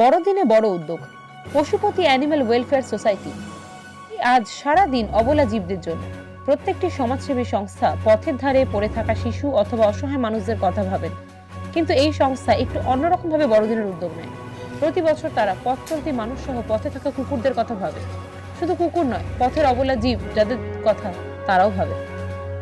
বড়দিনে বড় উদ্যোগ। Pashupati animal welfare society. আজ সারা দিন অবলা জীবদের জন্য। প্রত্যেকটি সমাজসেবী সংস্থা পথের ধারে পড়ে থাকা শিশু অথবা অসহায় মানুষদের কথা ভাবেন। কিন্তু এই সংস্থা একটু অন্যরকম ভাবে বড়দিনের উদ্যোগ নেয়। প্রতি বছর তারা পথ চলতি মানুষ সহ পথে থাকা কুকুরদের কথা ভাবে। শুধু কুকুর নয়, পথের অবলা জীব যাদের কথা তারাও ভাবে।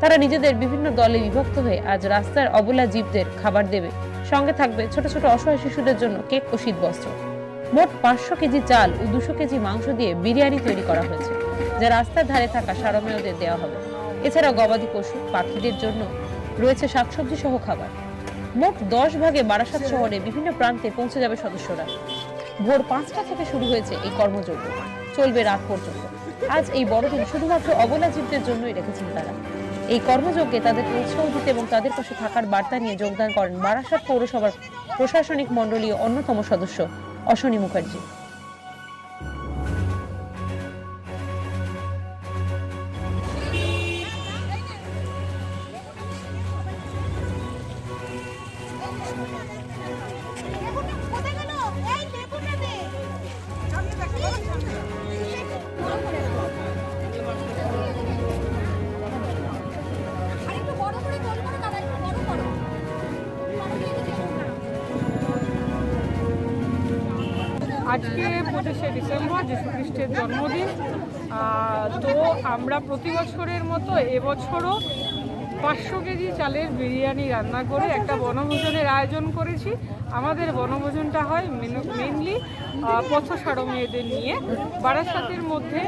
তারা নিজেদের বিভিন্ন দলে বিভক্ত হয়ে আজ রাস্তার অবলা জীবদের খাবার দেবে। সঙ্গে থাকবে ছোট ছোট অসহায় শিশুদের জন্য কেক ও শীতবস্ত্র। মোট পাঁচশো কেজি চাল ও দুশো কেজি মাংস দিয়ে বিরিয়ানি তৈরি করা হয়েছে, যা রাস্তার ধারে থাকা সারমেয়দের দেওয়া হবে। এছাড়াও গবাদি পশু, পাখিদের জন্য রয়েছে শাকসবজি সহ খাবার। মোট দশ ভাগে বারাসাত শহরে বিভিন্ন প্রান্তে পৌঁছে যাবে সদস্যরা। ভোর পাঁচটা থেকে শুরু হয়েছে এই কর্মযজ্ঞ। চলবে রাত পর্যন্ত। আজ এই বড়দিন শুধুমাত্র অবলা জীবদের জন্যই রেখেছেন তারা। এই কর্মযজ্ঞে তাদেরকে উৎসাহ দিতে এবং তাদের পাশে থাকার বার্তা নিয়ে যোগদান করেন বারাসাত পৌরসভার প্রশাসনিক মণ্ডলীয় অন্যতম সদস্য অশ্বনী মুখার্জি। Thank গেল আজকে পঁচিশে ডিসেম্বর যীশু খ্রিস্টের জন্মদিন। তো আমরা প্রতি বছরের মতো এবছরও পাঁচশো কেজি চালের বিরিয়ানি রান্না করে একটা বনভোজনের আয়োজন করেছি। আমাদের বনভোজনটা হয় মেনলি পথসারো মেয়েদের নিয়ে। বারাসাতের মধ্যে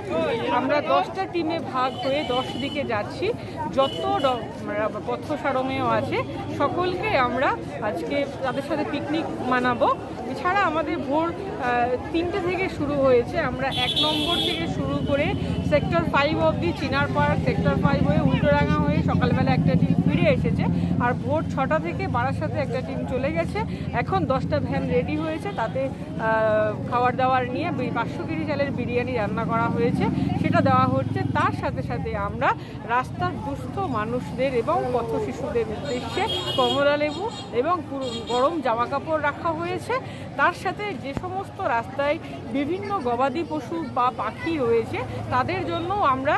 আমরা দশটা টিমে ভাগ হয়ে দশ দিকে যাচ্ছি। যত পথসারো মেয়েও আছে, সকলকে আমরা আজকে তাদের সাথে পিকনিক মানাবো। এছাড়া আমাদের ভোর তিনটে থেকে শুরু হয়েছে। আমরা এক নম্বর থেকে শুরু করে সেক্টর ফাইভ অবধি, চিনার পার্ক সেক্টর ফাইভ হয়ে সকালবেলা একটা টিম ফিরে এসেছে আর ভোর ছটা থেকে বারাসাতে একটা টিম চলে গেছে। এখন দশটা ভ্যান রেডি হয়েছে, তাতে খাবার দাবার নিয়ে পাঁচশো কেজি চালের বিরিয়ানি রান্না করা হয়েছে। সেটা দেওয়া হচ্ছে। তার সাথে সাথে আমরা রাস্তার দুস্থ মানুষদের এবং পথ শিশুদের উদ্দেশ্যে কমলা লেবু এবং গরম জামা কাপড় রাখা হয়েছে। তার সাথে যে সমস্ত রাস্তায় বিভিন্ন গবাদি পশু বা পাখি রয়েছে, তাদের জন্য আমরা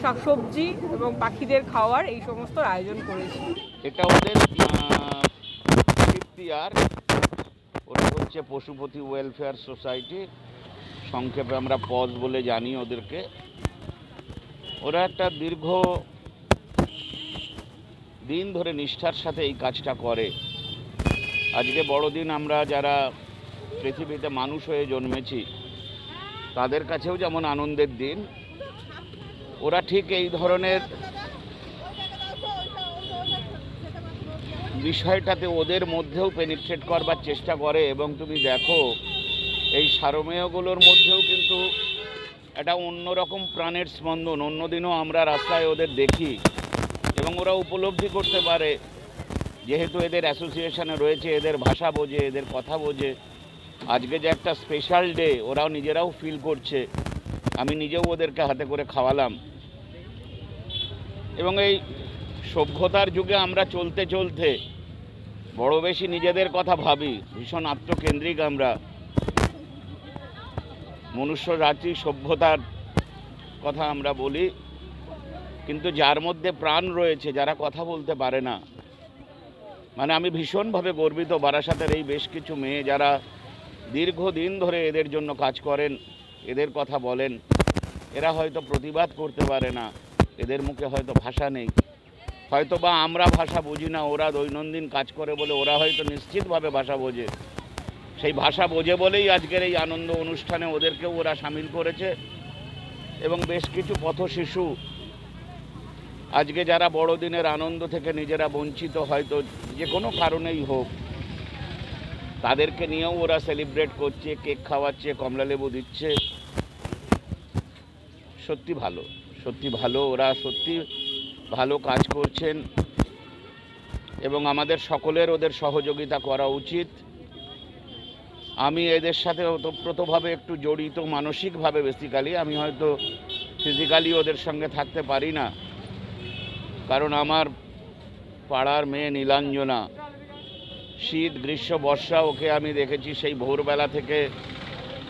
শাকসবজি এবং পাখিদের খাওয়ার এই সমস্ত আয়োজন করেছি। এটা ওদের আর ওটা হচ্ছে পশুপতি ওয়েলফেয়ার সোসাইটি সংক্ষেপে আমরা পজ বলে জানি ওদেরকে। ওরা একটা দীর্ঘ দিন ধরে নিষ্ঠার সাথে এই কাজটা করে। আজকে বড়দিন আমরা যারা পৃথিবীতে মানুষ হয়ে জন্মেছি, তাদের কাছেও যেমন আনন্দের দিন, ওরা ঠিক এই ধরনের বিষয়টাতে ওদের মধ্যেও পেনিট্রেট করবার চেষ্টা করে এবং তুমি দেখো, এই সারমেয়গুলোর মধ্যেও কিন্তু একটা অন্যরকম প্রাণের স্পন্দন। অন্যদিনও আমরা রাস্তায় ওদের দেখি এবং ওরা উপলব্ধি করতে পারে, যেহেতু এদের অ্যাসোসিয়েশনে রয়েছে, এদের ভাষা বোঝে, এদের কথা বোঝে। আজকে যে একটা স্পেশাল ডে ওরাও নিজেরাও ফিল করছে। আমি নিজেও ওদেরকে হাতে করে খাওয়ালাম। এবং এই সভ্যতার যুগে আমরা চলতে চলতে বড় বেশি নিজেদের কথা ভাবি, ভীষণ আত্মকেন্দ্রিক আমরা। মনুষ্য জাতি সভ্যতার কথা আমরা বলি, কিন্তু যার মধ্যে প্রাণ রয়েছে, যারা কথা বলতে পারে না। মানে আমি ভীষণভাবে গর্বিত বারাসাতের এই বেশ কিছু মেয়ে যারা দীর্ঘদিন ধরে এদের জন্য কাজ করেন, এদের কথা বলেন। এরা হয়তো প্রতিবাদ করতে পারে না, এদের মুখে হয়তো ভাষা নেই। হয়তো বা আমরা ভাষা বুঝি না, ওরা দৈনন্দিন কাজ করে বলে ওরা হয়তো নিশ্চিতভাবে ভাষা বোঝে। সেই ভাষা বোঝে বলেই আজকের এই আনন্দ অনুষ্ঠানে ওদেরকেও ওরা সামিল করেছে এবং বেশ কিছু পথ শিশু আজকে যারা বড়দিনের আনন্দ থেকে নিজেরা বঞ্চিত হয়তো যে কোনো কারণেই হোক, তাদেরকে নিয়েও ওরা সেলিব্রেট করছে কেক খাওয়াচ্ছে কমলালেবু দিচ্ছে। সত্যি ভালো সত্যি ভালো, ওরা সত্যি ভালো কাজ করছেন এবং আমাদের সকলের ওদের সহযোগিতা করা উচিত। আমি এদের সাথে ওতপ্রোতভাবে একটু জড়িত মানসিকভাবে বেসিক্যালি আমি হয়তো ফিজিক্যালি ওদের সঙ্গে থাকতে পারি না। কারণ আমার পাড়ার মেয়ে নীলাঞ্জনা, শীত, গ্রীষ্ম, বর্ষা, ওকে আমি দেখেছি সেই ভোরবেলা থেকে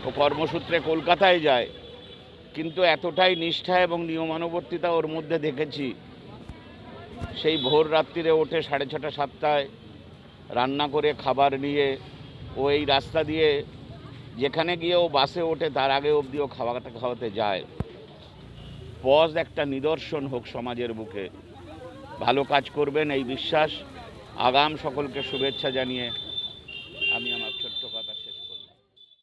ও কর্মসূত্রে কলকাতায় যায়। কিন্তু এতটাই নিষ্ঠা এবং নিয়মানুবর্তিতা ওর মধ্যে দেখেছি। সেই ভোর রাত্রিরে ওঠে সাড়ে ছটা, সাতটায় রান্না করে খাবার নিয়ে। ও এই রাস্তা দিয়ে যেখানে গিয়ে ও বাসে ওঠে, তার আগে অবধি ও খাওয়াটা খাওয়াতে যায়। পজ একটা নিদর্শন হোক সমাজের বুকে। ভালো কাজ করবেন, এই বিশ্বাস। আগাম সকলকে শুভেচ্ছা জানিয়ে